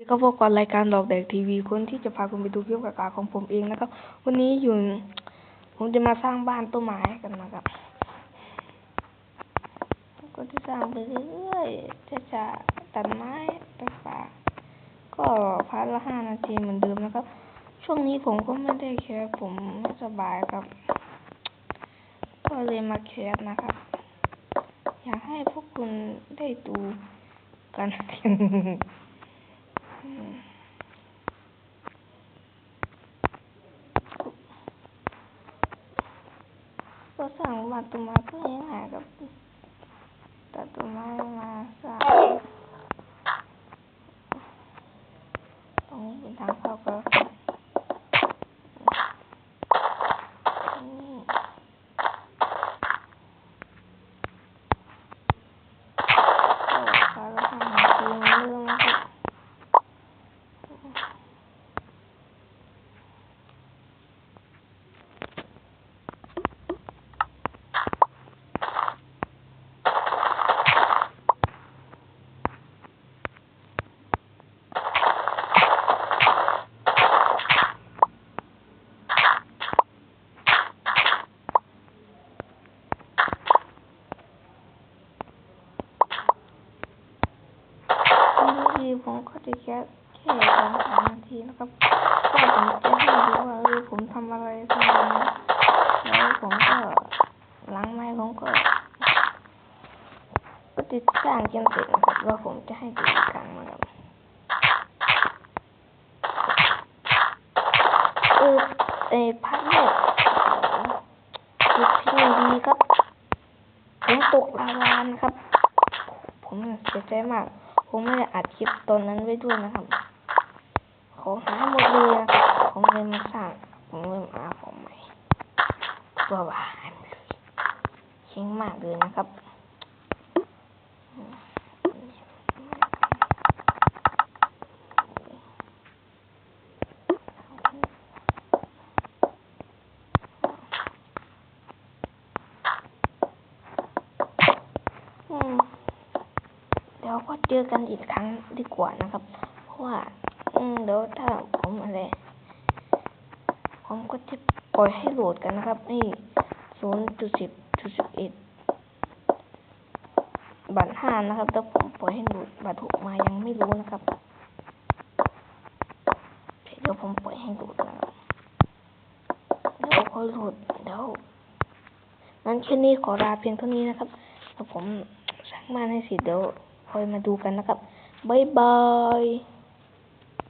นี่ก็พบกับรายการดอกแดกทีวีคนที่จะพาคุณไปดูคลิปกากาของผมเองนะครับ วันนี้อยู่ ผมจะมาสร้างบ้านต้นไม้กันนะครับ ก็จะสร้างไปเรื่อยๆจะจะตัดไม้ตัดป่าก็พาร์ทละห้านาทีเหมือนเดิมนะครับ ช่วงนี้ผมก็ไม่ได้แคสผมไม่สบายครับ ก็เลยมาแคสนะครับ อยากให้พวกคุณได้ดูกัน อืม ก็สั่งมาต้นไม้ก็ง่ายๆครับตัดต้นไม้มาสั่งตรงนี้เป็นทางเข้าก็นี่ก็พาเราทำหาทีมเรื่องนะครับ บาง ทีผมก็จะแค่แค่สองสามนาทีนะครับก็ผมจะให้ดูว่าเออผมทำอะไรทำอะไรแล้วผมก็ล้างไม้ผมก็ก็ติดสร้างจนเสร็จนะครับว่าผมจะให้ดูอีกครั้งนะครับเออไอพัดแรกจุดที่ไม่ดีครับผมตกลาวานะครับ ผมเสียใจมาก ผมไม่ได้อัดคลิปตอนนั้นไว้ด้วยนะครับ ของหายหมดเลยนะครับผมเลยมาสร้าง ผมเลยมาเอาของใหม่ตัวว่าหายหมดเลยเชิงมากเลยนะครับ อืม เดี๋ยวก็เจอกันอีกครั้งดีกว่านะครับ เพราะว่าเดี๋ยวถ้าผมอะไรผมก็จะปล่อยให้โหลดกันนะครับ นี่ศูนย์จุดสิบจุดสิบเอ็ดบัตรห้านะครับแล้วผมปล่อยให้โหลดบัตรหกมายังไม่รู้นะครับเดี๋ยวผมปล่อยให้โหลดนะครับเดี๋ยวค่อยโหลดเดี๋ยวงั้นแค่นี้ขอลาเพียงเท่านี้นะครับแล้วผมสร้างบ้านให้สร็จเดี๋ยว คอยมาดูกันนะครับ บ๊ายบาย